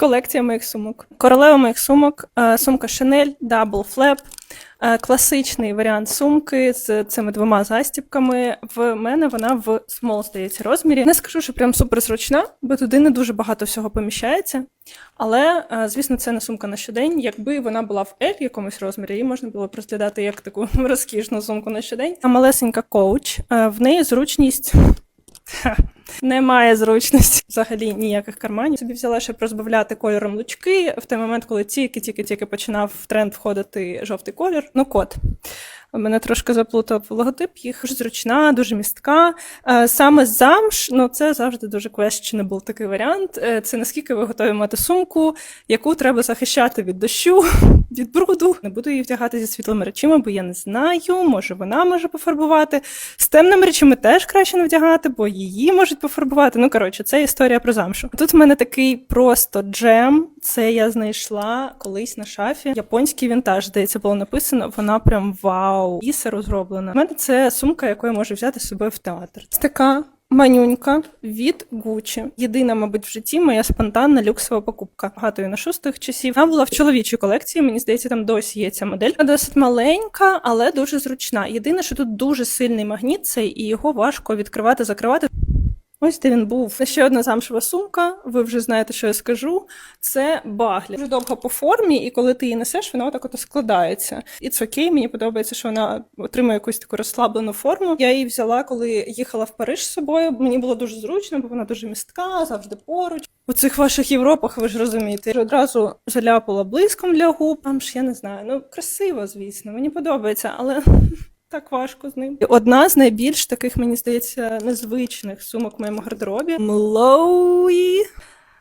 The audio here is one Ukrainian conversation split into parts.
Колекція моїх сумок. Королева моїх сумок, е, сумка Chanel Double Flap. е, Класичний варіант сумки з цими двома застібками. В мене вона в small, здається, розмірі. Не скажу, що прям супер зручна, бо туди не дуже багато всього поміщається. Але, е, звісно, це не сумка на щодень. Якби вона була в L якомусь розмірі, її можна було б розглядати як таку розкішну сумку на щодень. А малесенька коуч, в неї зручність. Немає зручності взагалі ніяких карманів. Собі взяла, ще розбавляти кольором лучки в той момент, коли тільки-тільки-тільки починав в тренд входити жовтий колір. Ну, кот. Мене трошки заплутав логотип, їх зручна, дуже містка. Е, Саме замш, ну це завжди дуже questionable такий варіант. Е, Це наскільки ви готові мати сумку, яку треба захищати від дощу, від бруду. Не буду її вдягати зі світлими речима, бо я не знаю, може вона може пофарбувати. З темними речами теж краще не вдягати, бо її можуть пофарбувати. Ну коротше, це історія про замшу. Тут в мене такий просто джем. Це я знайшла колись на шафі. Японський вінтаж, здається, було написано. Вона прям вау, бісеру зроблена. У мене це сумка, яку я можу взяти з собою в театр. Це така. Манюнька від Gucci. Єдина, мабуть, в житті моя спонтанна люксова покупка. Багато на шостих часів. Вона була в чоловічій колекції. Мені здається, там досі є ця модель. Вона Досить маленька, але дуже зручна. Єдине, що тут дуже сильний магніт, цей, і його важко відкривати, закривати. Ось де він був. Ще одна замшева сумка. Ви вже знаєте, що я скажу. Це багля. Дуже довго по формі, і коли ти її несеш, вона отак от складається. І це окей. Мені подобається, що вона отримує якусь таку розслаблену форму. Я її взяла, коли їхала в Париж з собою. Мені було дуже зручно, бо вона дуже містка, завжди поруч. У цих ваших Європах, ви ж розумієте, я одразу заляпала блиском для губ. Там ж я не знаю. Ну красиво, звісно, мені подобається, але. Так важко з ним. Одна з найбільш таких, мені здається, незвичних сумок в моєму гардеробі. Млоуї.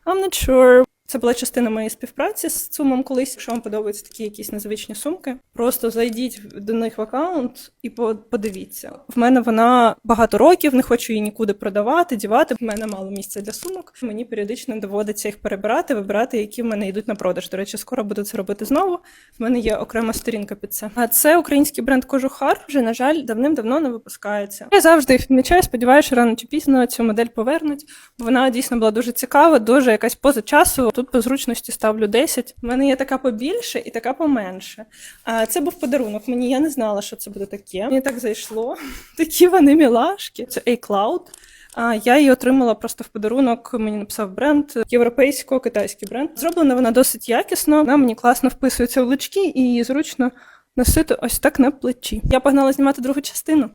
I'm not sure. Це була частина моєї співпраці з Цумом колись. Якщо вам подобаються такі якісь незвичні сумки, просто зайдіть до них в аккаунт і по- подивіться. В мене вона багато років, не хочу її нікуди продавати, дівати. В мене мало місця для сумок. Мені періодично доводиться їх перебирати, вибирати, які в мене йдуть на продаж. До речі, скоро буду це робити знову. В мене є окрема сторінка під це. А це український бренд Кожухар. Вже на жаль, давним-давно не випускається. Я завжди їх відмічаю. Сподіваюся, рано чи пізно цю модель повернуть. Бо вона дійсно була дуже цікава, дуже якась поза часу. Тут по зручності ставлю 10. У мене є така побільше і така поменше. А це був подарунок. Мені я не знала, що це буде таке. Мені так зайшло. Такі вони мілашки. Це A-Cloud. А я її отримала просто в подарунок. Мені написав бренд європейсько-китайський бренд. Зроблена вона досить якісно. Вона мені класно вписується в лички і її зручно носити ось так на плечі. Я погнала знімати другу частину.